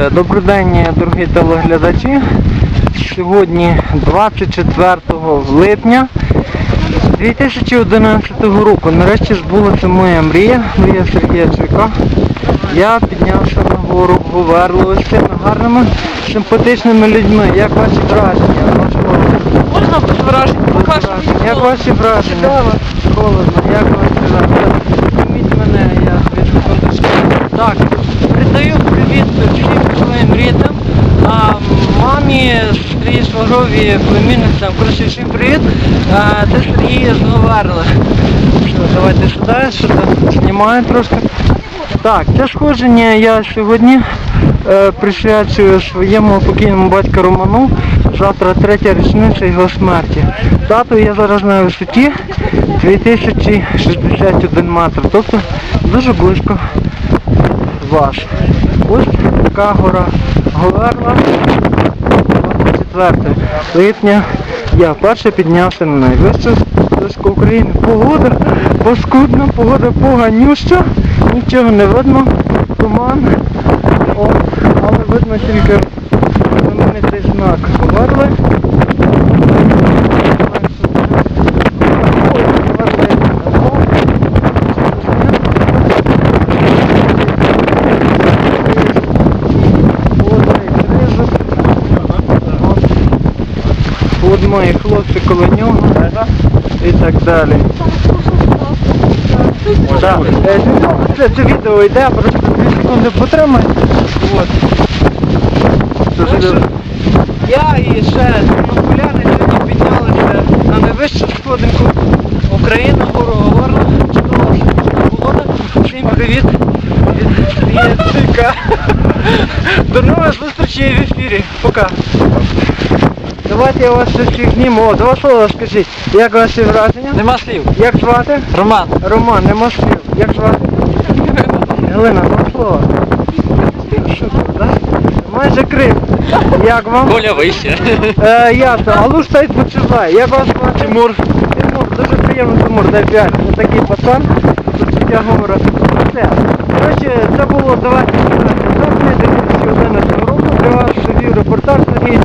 Е, Добрий день, дорогі телеглядачі. Сьогодні 24 липня 2011 року. Нарешті збулася моя мрія, мрія Сергія Чуйка. Я піднявся на гору з цими гарними, симпатичними людьми. Як ваші враження? Можна без враження? Як ваші враження? Холодно, як ваші враження? Зніміть мене, я від. Так, передаю привіт всім своїм рідним, а, мамі, Сергій племінницям. Коротше, всім привіт. А, Це Сергій з Говерли. Що, давайте сюди, сюди. Знімаю трошки. Так, це сходження я сьогодні е, присвячую своєму покійному батьку Роману. Завтра третя річниця його смерті. Дату я зараз на висоті 2061 метр, тобто дуже близько вас. Ось така гора Говерла 24 липня. Я вперше піднявся на найвищу точку України. Погода паскудна, погода поганюща, нічого не видно, туман. О, але видно тільки знаменитий знак Говерли. Мої хлопці коло нього і так далі. Е, Це, це відео йде, просто 2 секунди потримай. От. Я і ще тернополяни сьогодні піднялися на найвищу сходинку України, гору Говерла. Чудова погода. Всім привіт від Сергія Цика. До нових зустрічей в ефірі. Пока. Давайте я вас всіх зніму. О, два слова скажіть. Як ваші враження? Нема слів. Як звати? Роман. Роман, нема слів. Як звати? Галина, два слова. Да? Майже Крим. Як вам? Коля вище. Е, ясно. А луж стоїть почуває. Як вас звати? Тимур. Тимур, дуже приємно, Тимур, дай п'ять. Ось такий пацан. Тут життя говорить. Все. Коротше, це було давайте сказати, жовтня 2011 року. Для вас вів репортаж Сергій